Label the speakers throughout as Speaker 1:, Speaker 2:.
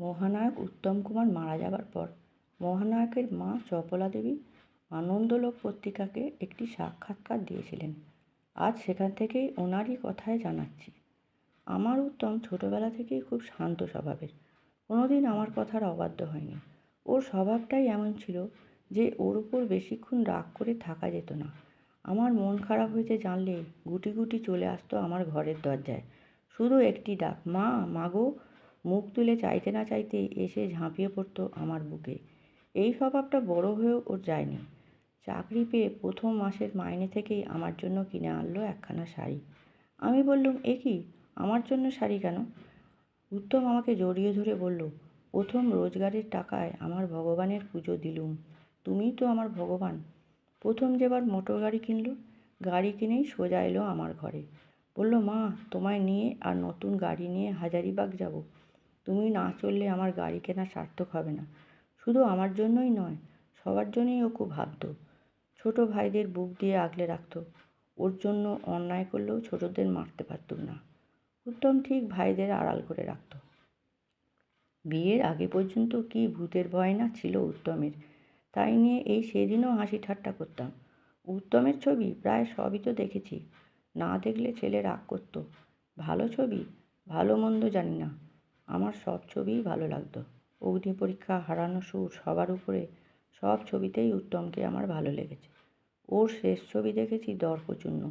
Speaker 1: মহানায়ক উত্তম কুমার মারা যাবার পর মহানায়কের মা চপলা দেবী আনন্দলোক পত্রিকাকে একটি সাক্ষাৎকার দিয়েছিলেন। আজ সেখান থেকেই ওনারই কথায় জানাচ্ছি। আমার উত্তম ছোটোবেলা থেকেই খুব শান্ত স্বভাবের। কোনোদিন আমার কথার অবাধ্য হয়নি। ওর স্বভাবটাই এমন ছিল যে ওর উপর বেশিক্ষণ রাগ করে থাকা যেত না। আমার মন খারাপ হয়েছে জানলে গুটি গুটি চলে আসতো আমার ঘরের দরজায়। শুধু একটি ডাক, মা মাগো মুখ তুলে চাইতে না চাইতে এসে ঝাঁপিয়ে পড়তো আমার বুকে। এই স্বভাবটা বড় হয়েও ওর যায়নি। চাকরি পেয়ে প্রথম মাসের মাইনে থেকেই আমার জন্য কিনে আনলো একখানা শাড়ি। আমি বললুম, এ কি? আমার জন্য শাড়ি কেন? উত্তম আমাকে জড়িয়ে ধরে বলল, প্রথম রোজগারের টাকায় আমার ভগবানের পুজো দিলুম। তুমিই তো আমার ভগবান। প্রথম যেবার মোটর গাড়ি কিনলো, গাড়ি কিনেই সোজা এলো আমার ঘরে। বলল, মা, তোমায় নিয়ে আর নতুন গাড়ি নিয়ে হাজারিবাগ যাব। তুমি না চললে আমার গাড়ি কেনা সার্থক হবে না। শুধু আমার জন্যই নয়, সবার জন্যই ও খুব ভাবতো। ছোটো ভাইদের বুক দিয়ে আগলে রাখতো। ওর জন্য অন্যায় করলেও ছোটদের মারতে পারতুম না। উত্তম ঠিক ভাইদের আড়াল করে রাখতো। বিয়ের আগে পর্যন্ত কি ভূতের ভয় না ছিল উত্তমের? তাই নিয়ে এই সেদিনও হাসি ঠাট্টা করতাম। উত্তমের ছবি প্রায় সবই তো দেখেছি। না দেখলে ছেলে রাগ করতো। ভালো ছবি, ভালো মন্দ জানি না। আমার সব ছবিই ভালো লাগতো। অগ্নি পরীক্ষা, হারানো সুর, সবার উপরে সব ছবিতেই উত্তমকে আমার ভালো লেগেছে। ওর শেষ ছবি দেখেছি দর্পচূর্ণ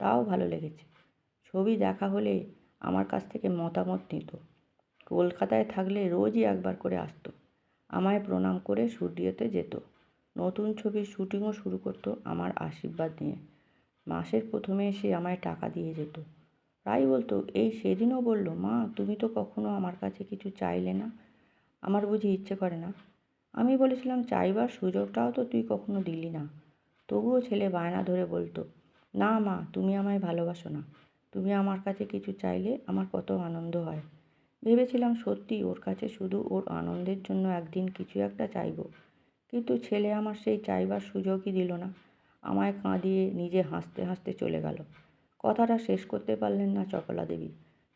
Speaker 1: তাও ভালো লেগেছে। ছবি দেখা হলে আমার কাছ থেকে মতামত নিত। কলকাতায় থাকলে রোজই একবার করে আসতো। আমায় প্রণাম করে স্টুডিওতে যেত। নতুন ছবির শুটিংও শুরু করতো আমার আশীর্বাদ নিয়ে। মাসের প্রথমে এসে আমায় টাকা দিয়ে যেত। প্রায় বলতো, এই সেদিনও বলল, মা, তুমি তো কখনো আমার কাছে কিছু চাইলে না, আমার বুঝি ইচ্ছে করে না। আমি বলেছিলাম, চাইবার সুযোগটাও তো তুই কখনো দিলি না। তবুও ছেলে বায়না ধরে বলতো, না মা, তুমি আমায় ভালোবাসো না, তুমি আমার কাছে কিছু চাইলে আমার কত আনন্দ হয়। ভেবেছিলাম, সত্যি, ওর কাছে শুধু ওর আনন্দের জন্য একদিন কিছু একটা চাইব। কিন্তু ছেলে আমার সেই চাইবার সুযোগই দিল না, আমায় কাঁদিয়ে নিজে হাসতে হাসতে চলে গেল। কথাটা শেষ করতে পারলেন না চপলা দেবী।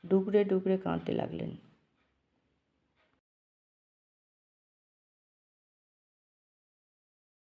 Speaker 1: ডুকরে ডুকরে কাঁদতে লাগলেন।